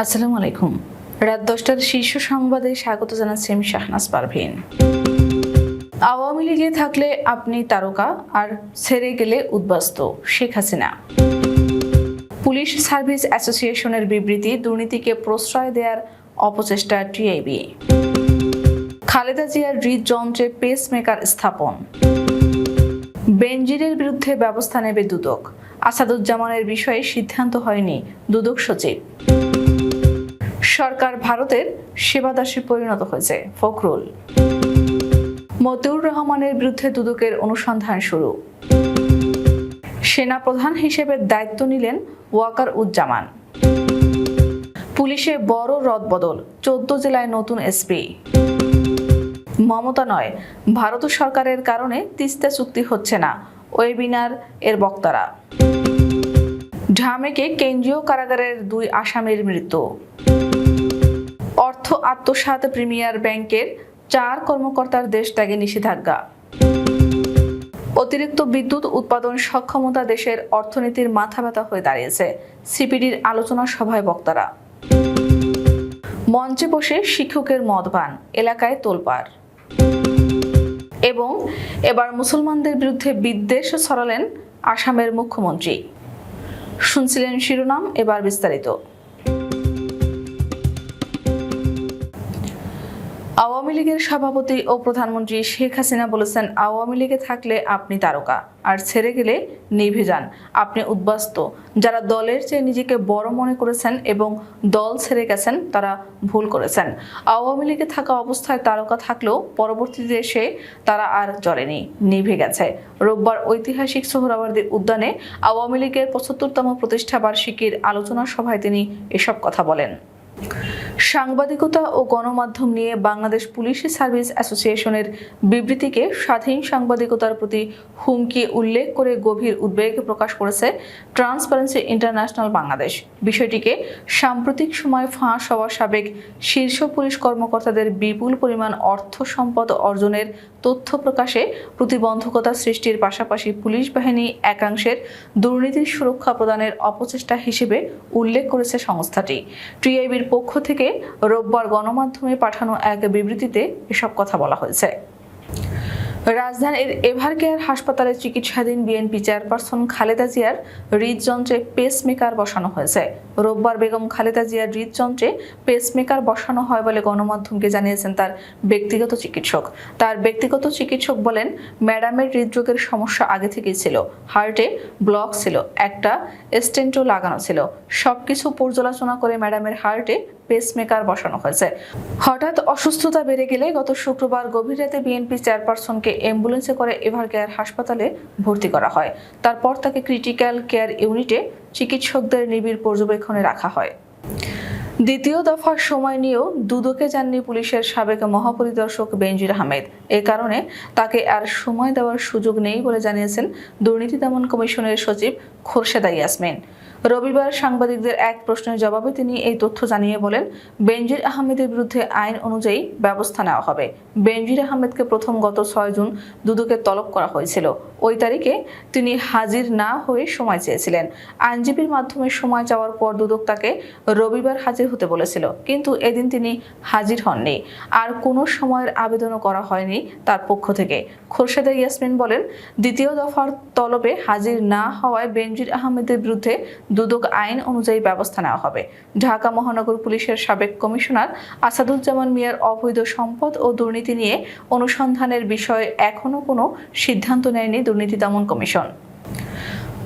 আসসালামু আলাইকুম। রাত দশটার শীর্ষ সংবাদে স্বাগত জানাচ্ছি আমি শাহনাজ পারভিন। আওয়ামী লীগে থাকলে আপনি তারকা, আর ছেড়ে গেলে উদ্বাস্ত শেখ হাসিনা। পুলিশ সার্ভিস অ্যাসোসিয়েশনের বিবৃতি দুর্নীতিকে প্রশ্রয় দেওয়ার অপচেষ্টা টিআইবি খালেদা জিয়ার হৃদযন্ত্রে পেসমেকার স্থাপন। বেনজিরের বিরুদ্ধে ব্যবস্থা নেবে দুদক। আসাদুজ্জামানের বিষয়ে সিদ্ধান্ত হয়নি দুদক সচিব। সরকার ভারতের সেবাদাসে পরিণত হয়েছে। ফখরুল। মতিউর রহমানের বিরুদ্ধে দুদকের অনুসন্ধান শুরু। সেনাপ্রধান হিসেবে দায়িত্ব নিলেন ওয়াকার উজ্জামান। পুলিশে বড় রদবদল, চোদ্দ জেলায় নতুন এসপি। মমতা নয়, ভারত সরকারের কারণে তিস্তা চুক্তি হচ্ছে না, ওয়েবিনার এর বক্তারা। ঢামেকে কেন্দ্রীয় কারাগারের দুই আসামির মৃত্যু। অর্থ আত্মসাৎ প্রিমিয়ার ব্যাংকের চার কর্মকর্তার দেশ ত্যাগে নিষেধাজ্ঞা। অতিরিক্ত বিদ্যুৎ উৎপাদন সক্ষমতা দেশের অর্থনীতির মাথা ব্যথা হয়ে দাঁড়িয়েছে সিপিডির আলোচনা সভায় বক্তারা। মঞ্চে বসে শিক্ষকের মদপান এলাকায় তোলপাড়। এবং এবার মুসলমানদের বিরুদ্ধে বিদ্বেষ ছড়ালেন আসামের মুখ্যমন্ত্রী। শুনছিলেন শিরোনাম, এবার বিস্তারিত। আওয়ামী লীগের সভাপতি ও প্রধানমন্ত্রী শেখ হাসিনা বলেছেন, আওয়ামী লীগে থাকলে আপনি তারকা, আর ছেড়ে গেলে নিভে যান, আপনি উদ্বাস্ত। যারা দলের চেয়ে নিজেকে বড় মনে করেছেন এবং দল ছেড়ে গেছেন, তারা ভুল করেছেন। আওয়ামী লীগে থাকা অবস্থায় তারকা থাকলেও পরবর্তীতে এসে তারা আর জ্বলেনি, নিভে গেছে। রোববার ঐতিহাসিক সোহরাওয়ার্দী উদ্যানে আওয়ামী লীগের পঁচাত্তরতম প্রতিষ্ঠা বার্ষিকীর আলোচনা সভায় তিনি এসব কথা বলেন। সাংবাদিকতা ও গণমাধ্যম নিয়ে বাংলাদেশ পুলিশ সার্ভিস অ্যাসোসিয়েশনের বিবৃতিকে স্বাধীন সাংবাদিকতার প্রতি হুমকি উল্লেখ করে গভীর উদ্বেগ প্রকাশ করেছে ট্রান্সপারেন্সি ইন্টারন্যাশনাল বাংলাদেশ। বিষয়টিকে সাম্প্রতিক সময় ফাঁস হওয়া সাবেক শীর্ষ পুলিশ কর্মকর্তাদের বিপুল পরিমাণ অর্থ সম্পদ অর্জনের তথ্য প্রকাশে প্রতিবন্ধকতা সৃষ্টির পাশাপাশি পুলিশ বাহিনী একাংশের দুর্নীতির সুরক্ষা প্রদানের অপচেষ্টা হিসেবে উল্লেখ করেছে সংস্থাটি। টিআইবির পক্ষ থেকে রোববার গণমাধ্যমে পাঠানো এক বিবৃতিতে এসব কথা বলা হয়েছে। রাজধানীর এভার কেয়ার হাসপাতালে চিকিৎসাধীন বিএনপি চেয়ারপারসন খালেদা জিয়ার হৃদযন্ত্রে পেসমেকার বসানো হয়েছে। রোববার বেগম খালেদা জিয়ার হৃদযন্ত্রে পেসমেকার বসানো হয় বলে গণমাধ্যমকে জানিয়েছেন তার ব্যক্তিগত চিকিৎসক। তার ব্যক্তিগত চিকিৎসক বলেন, ম্যাডামের হৃদরোগের সমস্যা আগে থেকেই ছিল। হার্টে ব্লক ছিল, একটা স্টেন্টও লাগানো ছিল। সবকিছু পর্যালোচনা করে ম্যাডামের হার্টে পেসমেকার বসানো হয়েছে। হঠাৎ অসুস্থতা বেড়ে গেলে গত শুক্রবার গভীর রাতে বিএনপি চেয়ারপারসনকে অ্যাম্বুলেন্সে করে এভার কেয়ার হাসপাতালে ভর্তি করা হয়। তারপর তাকে ক্রিটিক্যাল কেয়ার ইউনিটে চিকিৎসকদের নিবিড় পর্যবেক্ষণে রাখা হয়। দ্বিতীয় দফার সময় নিয়েও দুদকে যাননি পুলিশের সাবেক মহাপরিদর্শক বেনজির আহমেদ। এ কারণে তাকে আর সময় দেওয়ার সুযোগ নেই বলে জানিয়েছেন দুর্নীতি দমন কমিশনের সচিব খোরশেদা ইয়াসমিন রবিবার সাংবাদিকদের এক প্রশ্নের জবাবে তিনি এই তথ্য জানিয়ে বলেন, বেনজির আহমেদের বিরুদ্ধে আইন অনুযায়ী ব্যবস্থা নেওয়া হবে। বেনজির আহমেদকে প্রথম গত ছয় জুন দুদকে তলব করা হয়েছিল। ওই তারিখে তিনি হাজির না হয়ে সময় চেয়েছিলেন। আইনজীবীর মাধ্যমে সময় চাওয়ার পর দুদক তাকে রবিবার হাজির হতে বলেছিল, কিন্তু এদিন তিনি হাজির হননি। আর কোনো সময়ের আবেদনও করা হয়নি তার পক্ষ থেকে। খোরশেদা ইয়াসমিন বলেন, দ্বিতীয় দফার তলবে হাজির না হওয়ায় বেনজির আহমেদের বিরুদ্ধে দুদক আইন অনুযায়ী ব্যবস্থা নেওয়া হবে। ঢাকা মহানগর পুলিশের সাবেক কমিশনার আসাদুজ্জামান মিয়ার অবৈধ সম্পদ ও দুর্নীতি নিয়ে অনুসন্ধানের বিষয়ে এখনও কোনো সিদ্ধান্ত নেয়নি দুর্নীতি দমন কমিশন।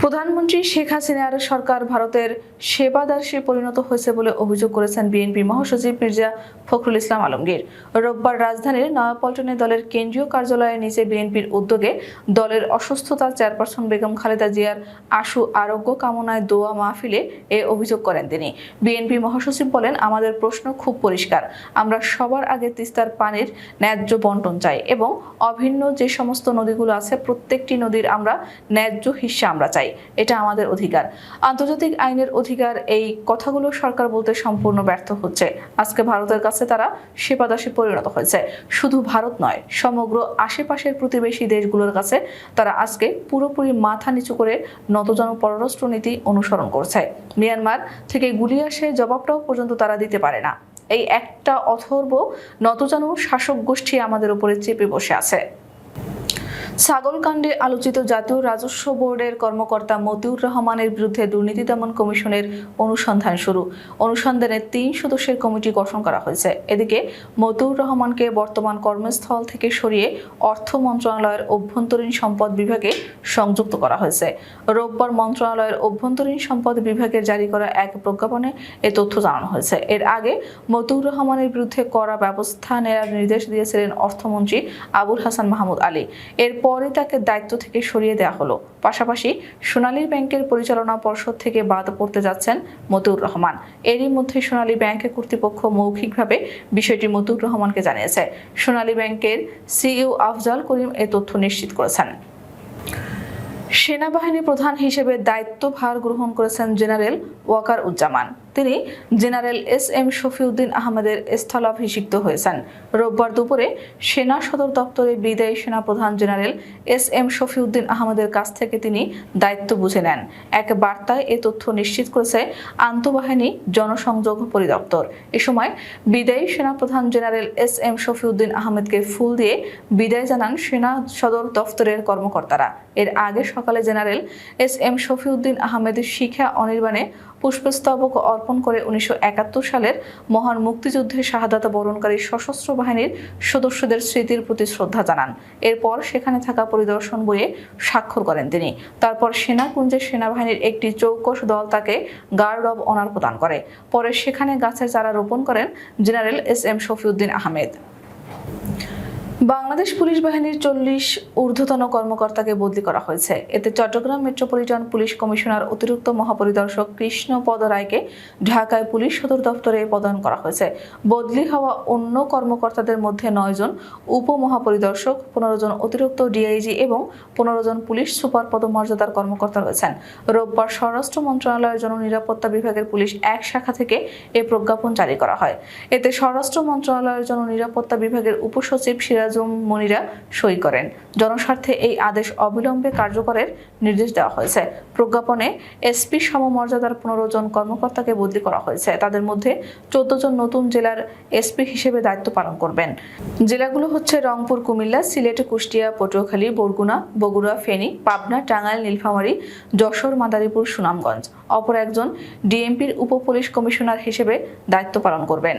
প্রধানমন্ত্রী শেখ হাসিনার সরকার ভারতের সেবাদার্শে পরিণত হয়েছে বলে অভিযোগ করেছেন বিএনপি মহাসচিব মির্জা ফখরুল ইসলাম আলমগীর। রোববার রাজধানীর নয়াপল্টনে দলের কেন্দ্রীয় কার্যালয়ের নিচে বিএনপির উদ্যোগে দলের অসুস্থতার চেয়ারপারসন বেগম খালেদা জিয়ার আশু আরোগ্য কামনায় দোয়া মাহফিলে এ অভিযোগ করেন তিনি। বিএনপি মহাসচিব বলেন, আমাদের প্রশ্ন খুব পরিষ্কার। আমরা সবার আগে তিস্তার পানির ন্যায্য বন্টন চাই এবং অভিন্ন যে সমস্ত নদীগুলো আছে, প্রত্যেকটি নদীর আমরা ন্যায্য হিস্সা আমরা চাই। চাই এটা আমাদের অধিকার। আন্তর্জাতিক আইনের অধিকার, এই কথাগুলো সরকার বলতে সম্পূর্ণ ব্যর্থ হচ্ছে। আজকে ভারতের কাছে তারা সেবাদাসে পরিণত হয়েছে। শুধু ভারত নয়, সমগ্র আশেপাশের প্রতিবেশী দেশগুলোর কাছে তারা আজকে পুরোপুরি মাথা নিচু করে নতজন পররাষ্ট্র নীতি অনুসরণ করছে। মিয়ানমার থেকে গুলি আসে, জবাবটাও পর্যন্ত তারা দিতে পারে না। এই একটা অথর্ব নতজানু শাসক গোষ্ঠী আমাদের উপরে চেপে বসে আছে। ছাগলকাণ্ডে আলোচিত জাতীয় রাজস্ব বোর্ডের কর্মকর্তা মতিউর রহমানের বিরুদ্ধে দুর্নীতি দমন কমিশনের অনুসন্ধান শুরু। অনুসন্ধানে তিন সদস্যের কমিটি গঠন করা হয়েছে। এদিকে মতিউর রহমানকে বর্তমান কর্মস্থল থেকে সরিয়ে অর্থ মন্ত্রণালয়ের অভ্যন্তরীণ সম্পদ বিভাগে সংযুক্ত করা হয়েছে। রোববার মন্ত্রণালয়ের অভ্যন্তরীণ সম্পদ বিভাগের জারি করা এক প্রজ্ঞাপনে এ তথ্য জানানো হয়েছে। এর আগে মতিউর রহমানের বিরুদ্ধে কড়া ব্যবস্থা নেওয়ার নির্দেশ দিয়েছিলেন অর্থমন্ত্রী আবুল হাসান মাহমুদ আলী। এরপরে তাকে দায়িত্ব থেকে সরিয়ে দেওয়া হলো। পাশাপাশি সোনালী ব্যাংকের পরিচালনা পর্ষদ থেকে বাদ পড়তে যাচ্ছেন মতিউর রহমান। এরই মধ্যে সোনালী ব্যাংকের কর্তৃপক্ষ মৌখিকভাবে বিষয়টি মতুর রহমানকে জানিয়েছে। সোনালী ব্যাংকের সিইও আফজাল করিম এ তথ্য নিশ্চিত করেছেন। সেনাবাহিনী প্রধান হিসেবে দায়িত্বভার গ্রহণ করেছেন জেনারেল ওয়াকার উজ্জামান। তিনি জেনারেল এস এম শফিউদ্দিন আহমেদের স্থলাভিষিক্ত হয়েছেন। রোববার দুপুরে সেনা সদর দপ্তরে বিদায়ী সেনা প্রধান জেনারেল এস এম শফিউদ্দিন আহমেদের কাছ থেকে তিনি দায়িত্ব বুঝে নেন। এক বার্তায় এ তথ্য নিশ্চিত করেছে আন্তঃবাহিনী জনসংযোগ পরিদপ্তর। এ সময় বিদায়ী সেনাপ্রধান জেনারেল এস এম শফিউদ্দিন আহমেদকে ফুল দিয়ে বিদায় জানান সেনা সদর দপ্তরের কর্মকর্তারা। এর আগে সকালে জেনারেল এস এম শফিউদ্দিন আহমেদের শিখা অনির্বাণে পুষ্পস্তবক অর্পণ করে উনিশশো একাত্তর সালের মহান মুক্তিযুদ্ধে শাহাদাত বরণকারী সশস্ত্র বাহিনীর সদস্যদের স্মৃতির প্রতি শ্রদ্ধা জানান। এরপর সেখানে থাকা পরিদর্শন বইয়ে স্বাক্ষর করেন তিনি। তারপর সেনাকুঞ্জের সেনাবাহিনীর একটি চৌকস দল তাকে গার্ড অব অনার প্রদান করে। পরে সেখানে গাছের চারা রোপণ করেন general S M Shafiuddin Ahmed. Bangladesh police বাহিনীর চল্লিশ ঊর্ধ্বতন কর্মকর্তাকে বদলি করা হয়েছে। এতে চট্টগ্রাম মেট্রোপলিটন পুলিশ কমিশনার অতিরিক্ত মহাপরিদর্শক কৃষ্ণ পদ রায়কে ঢাকায় পুলিশ সদর দপ্তরে প্রদান করা হয়েছে। বদলি হওয়া অন্য কর্মকর্তাদের মধ্যে নয় জন উপমহাপরিদর্শক, পনেরো জন অতিরিক্ত ডিআইজি এবং পনেরো জন পুলিশ সুপার পদমর্যাদার কর্মকর্তা রয়েছেন। রোববার স্বরাষ্ট্র মন্ত্রণালয়ের জননিরাপত্তা বিভাগের পুলিশ এক শাখা থেকে এ প্রজ্ঞাপন জারি করা হয়। এতে স্বরাষ্ট্র মন্ত্রণালয়ের জননিরাপত্তা বিভাগের উপসচিব সিরাজুম মনিরা সই করেন। জনস্বার্থে এই আদেশ অবিলম্বে কার্যকরের নির্দেশ দেওয়া হয়েছে। প্রজ্ঞাপনে এসপি সমমর্যাদার পনেরো জন কর্মকর্তাকে বদলি করা হয়েছে। তাদের মধ্যে চোদ্দ জন নতুন জেলার এসপি হিসেবে দায়িত্ব পালন করবেন। জেলাগুলো হচ্ছে রংপুর, কুমিল্লা, সিলেট, কুষ্টিয়া, পটুয়াখালী, বরগুনা, বগুড়া, ফেনী, পাবনা, টাঙ্গাইল, নীলফামারী, যশোর, মাদারীপুর, সুনামগঞ্জ। অপর একজন ডিএমপির উপ পুলিশ কমিশনার হিসেবে দায়িত্ব পালন করবেন।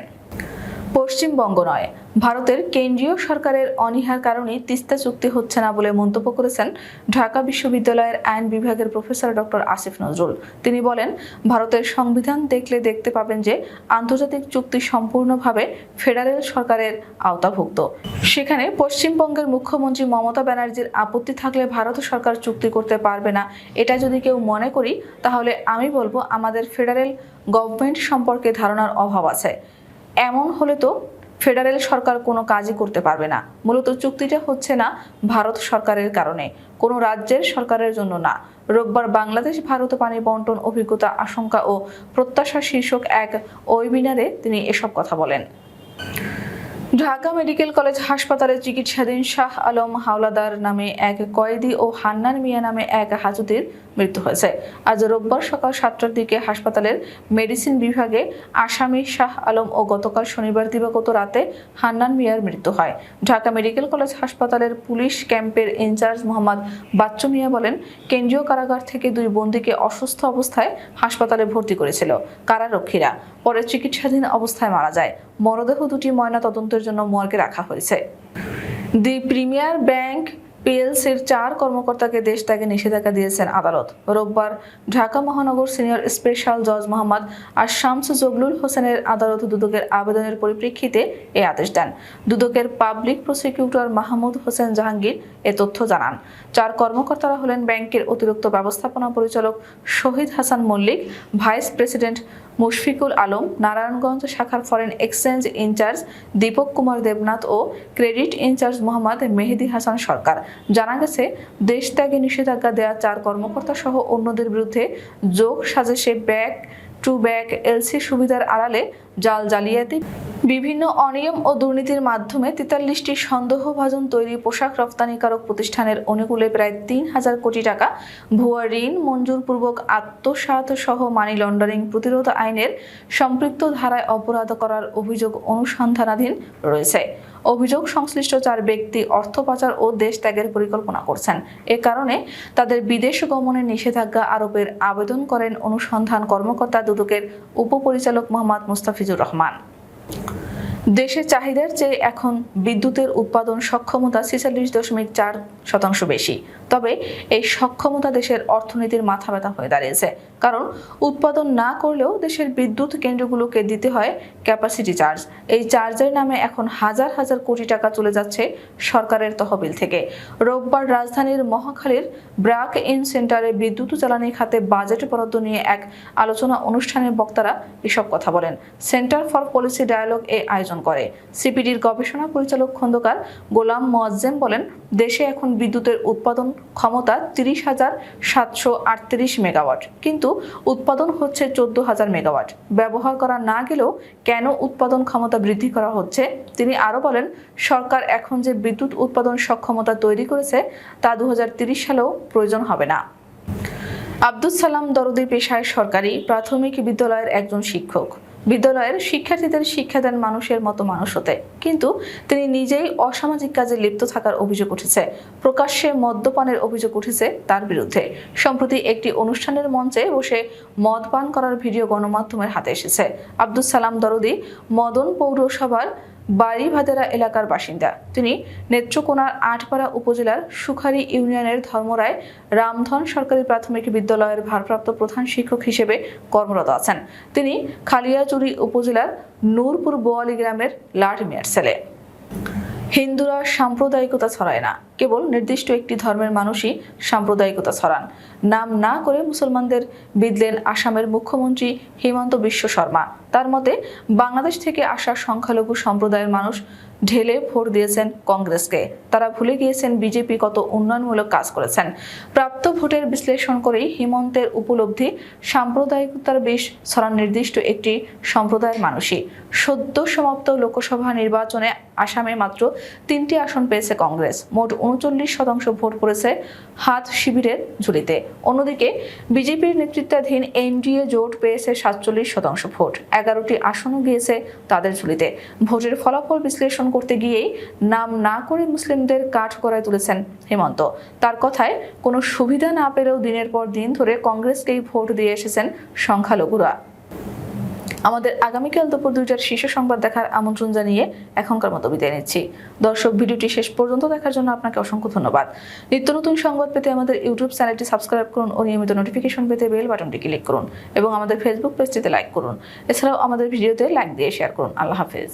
পশ্চিমবঙ্গ নয়। ভারতের কেন্দ্রীয় সরকারের অনীহার কারণে তিস্তা চুক্তি হচ্ছে না বলে মন্তব্য করেছেন ঢাকা বিশ্ববিদ্যালয়ের আইন বিভাগের প্রফেসর ডক্টর আসিফ নজরুল। তিনি বলেন, ভারতের সংবিধান দেখলে দেখতে পাবেন যে আন্তর্জাতিক চুক্তি সম্পূর্ণভাবে ফেডারেল সরকারের আওতাভুক্ত। সেখানে পশ্চিমবঙ্গের মুখ্যমন্ত্রী মমতা ব্যানার্জির আপত্তি থাকলে ভারত সরকার চুক্তি করতে পারবে না, এটা যদি কেউ মনে করি, তাহলে আমি বলব আমাদের ফেডারেল গভর্নমেন্ট সম্পর্কে ধারণার অভাব আছে। এমন হলে তো ফেডারেল সরকার কোনো কাজই করতে পারবে না। মূলত চুক্তিটা হচ্ছে না ভারত সরকারের কারণে। কোনো রাজ্যের সরকারের জন্য না। রোববার বাংলাদেশ ভারত পানি বন্টন অভিজ্ঞতা আশঙ্কা ও প্রত্যাশা শীর্ষক এক ওয়েবিনারে তিনি এসব কথা বলেন। ঢাকা মেডিকেল কলেজ হাসপাতালে চিকিৎসাধীন শাহ আলম হাওলাদার নামে এক কয়েদি ও হান্নান মিয়া নামে এক হাজতের মৃত্যু হয়েছে। আজ রোববার সকাল সাতটার দিকে হাসপাতালের মেডিসিন বিভাগে আসামি শাহ আলম ও গতকাল শনিবার দিবাগত রাতে হান্নান মিয়ার মৃত্যু হয়। ঢাকা মেডিকেল কলেজ হাসপাতালের পুলিশ ক্যাম্পের ইনচার্জ মোহাম্মদ বাচ্চু মিয়া বলেন, কেন্দ্রীয় কারাগার থেকে দুই বন্দীকে অসুস্থ অবস্থায় হাসপাতালে ভর্তি করেছিল কারারক্ষীরা। পরে চিকিৎসাধীন অবস্থায় মারা যায়। মরদেহ দুটি ময়না তদন্তের জন্য মর্গে রাখা হয়েছে। দি প্রিমিয়ার ব্যাংক পিএলসির চার কর্মকর্তাকে দেশ ত্যাগে নিষেধাজ্ঞা দিয়েছেন আদালত। রোববার ঢাকা মহানগর সিনিয়র স্পেশাল জজ মোহাম্মদ আর শামস জগলুল হোসেনের আদালত দুদকের আবেদনের পরিপ্রেক্ষিতে এই আদেশ দেন। দুদকের পাবলিক প্রসিকিউটর মাহমুদ হোসেন জাহাঙ্গীর এ তথ্য জানান। চার কর্মকর্তারা হলেন ব্যাংকের অতিরিক্ত ব্যবস্থাপনা পরিচালক শহীদ হাসান মল্লিক, ভাইস প্রেসিডেন্ট মুশফিকুল আলম, নারায়ণগঞ্জ শাখার foreign exchange incharge Dipak Kumar Debnath ও ক্রেডিট ইনচার্জ মোহাম্মদ মেহেদি হাসান সরকার। জানা গেছে, দেশত্যাগে নিষেধাজ্ঞা দেওয়া চার কর্মকর্তা সহ অন্যদের বিরুদ্ধে যোগ সাজেশে ব্যাগ টু ব্যাগ, এলসি সুবিধার আড়ালে জাল জালিয়াতি, বিভিন্ন অনিয়ম ও দুর্নীতির মাধ্যমে তেতাল্লিশটি সন্দেহভাজন তৈরি পোশাক রপ্তানিকারক প্রতিষ্ঠানের অনুকূলে প্রায় তিন হাজার কোটি টাকা ভুয়া ঋণ মঞ্জুরপূর্বক আত্মসাৎ সহ মানি লন্ডারিং প্রতিরোধ আইনের সম্পৃক্ত ধারায় অপরাধ করার অভিযোগ অনুসন্ধানাধীন রয়েছে। অভিযোগ সংশ্লিষ্ট চার ব্যক্তি অর্থ পাচার ও দেশ ত্যাগের পরিকল্পনা করছেন। এ কারণে তাদের বিদেশ গমনের নিষেধাজ্ঞা আরোপের আবেদন করেন অনুসন্ধান কর্মকর্তা দুদকের উপপরিচালক মোহাম্মদ মুস্তাফিজুর রহমান। দেশের চাহিদার চেয়ে এখন বিদ্যুতের উৎপাদন সক্ষমতা ছেচল্লিশ দশমিক চার শতাংশ বেশি। তবে এই সক্ষমতা দেশের অর্থনীতির মাথা ব্যথা হয়ে দাঁড়িয়েছে। কারণ উৎপাদন না করলেও দেশের বিদ্যুৎ কেন্দ্রগুলোকে দিতে হয় ক্যাপাসিটি চার্জ এই চার্জের নামে এখন হাজার হাজার কোটি টাকা চলে যাচ্ছে সরকারের তহবিল থেকে। রোববার রাজধানীর মহাখালীর ব্র্যাক ইন সেন্টারে বিদ্যুৎ জ্বালানি খাতে বাজেট বরাদ্দ নিয়ে এক আলোচনা অনুষ্ঠানে বক্তারা এসব কথা বলেন। সেন্টার ফর পলিসি ডায়ালগ এ আয়োজন করে। সিপিডির গবেষণা পরিচালক খন্দকার গোলাম মোয়াজ্জেম বলেন, দেশে এখন বিদ্যুতের উৎপাদন ক্ষমতা তিরিশ হাজার সাতশো আটত্রিশ মেগাওয়াট। কিন্তু উৎপাদন হচ্ছে চোদ্দ হাজার মেগাওয়াট। ব্যবহার করা না গেলেও কেন উৎপাদন ক্ষমতা বৃদ্ধি করা হচ্ছে? তিনি আরও বলেন, সরকার এখন যে বিদ্যুৎ উৎপাদন সক্ষমতা তৈরি করেছে, তা দু সালেও প্রয়োজন হবে না। আব্দুল সালাম দরদি পেশায় সরকারি প্রাথমিক বিদ্যালয়ের একজন শিক্ষক। বিদ্যালয়ের শিক্ষার্থীদের শিক্ষা দেন মানুষের মতো মানুষ হতে। কিন্তু তিনি নিজেই অসামাজিক কাজে লিপ্ত থাকার অভিযোগ উঠেছে। প্রকাশ্যে মদ্যপানের অভিযোগ উঠেছে তার বিরুদ্ধে। সম্প্রতি একটি অনুষ্ঠানের মঞ্চে বসে মদ পান করার ভিডিও গণমাধ্যমের হাতে এসেছে। আব্দুল সালাম দরদি, মদন পৌরসভার বাড়িভাদেরা এলাকার বাসিন্দা। তিনি নেত্রকোনার আটপাড়া উপজেলার সুখারি ইউনিয়নের ধর্মরায় রামধন সরকারি প্রাথমিক বিদ্যালয়ের ভারপ্রাপ্ত প্রধান শিক্ষক হিসেবে কর্মরত আছেন। তিনি খালিয়াচুরি উপজেলার নূরপুর বোয়ালি গ্রামের লাট মিয়ার ছেলে। হিন্দুরা সাম্প্রদায়িকতা ছড়ায় না। কেবল নির্দিষ্ট একটি ধর্মের মানুষই সাম্প্রদায়িকতা ছড়ান। নাম না করে মুসলমানদের বিদলেন আসামের মুখ্যমন্ত্রী হিমন্ত বিশ্ব শর্মা। তার মতে, বাংলাদেশ থেকে আসা সংখ্যালঘু সম্প্রদায়ের মানুষ ঢেলে ভোট দিয়েছেন কংগ্রেসকে। তারা ভুলে গিয়েছেন বিজেপি কত উন্নয়নমূলক কাজ করেছেন। প্রাপ্ত ভোটের বিশ্লেষণ করেই হিমন্তের উপলব্ধি সাম্প্রদায়িকতার বিষ ছড়ান নির্দিষ্ট একটি সম্প্রদায়ের মানুষই। সদ্য সমাপ্ত লোকসভা নির্বাচনে আসামে মাত্র তিনটি আসন পেয়েছে কংগ্রেস। মোট উনচল্লিশ শতাংশ ভোট পড়েছে হাত শিবিরের ঝুলিতে। অন্যদিকে বিজেপির নেতৃত্বাধীন এনডিএ জোট পেয়েছে সাতচল্লিশ শতাংশ ভোট। এগারোটি আসনও গিয়েছে তাদের ঝুলিতে। ভোটের ফলাফল বিশ্লেষণ করতে গিয়েই নাম না করে মুসলিমদের কাঠ করায় তুলেছেন হেমন্ত। তার কথায় কোনো সুবিধা না পেলেও দিনের পর দিন ধরে কংগ্রেসকেই ভোট দিয়ে এসেছেন সংখ্যালঘুরা। আমাদের আগামীকাল দুপুর দুইটার শীর্ষ সংবাদ দেখার আমন্ত্রণ জানিয়ে এখনকার মতো বিদায় নিচ্ছি। দর্শক, ভিডিওটি শেষ পর্যন্ত দেখার জন্য আপনাকে অসংখ্য ধন্যবাদ। নিত্য নতুন সংবাদ পেতে আমাদের ইউটিউব চ্যানেলটি সাবস্ক্রাইব করুন ও নিয়মিত নোটিফিকেশন পেতে বেল বাটনটি ক্লিক করুন এবং আমাদের ফেসবুক পেজটিতে লাইক করুন। এছাড়াও আমাদের ভিডিওতে লাইক দিয়ে শেয়ার করুন। আল্লাহ হাফেজ।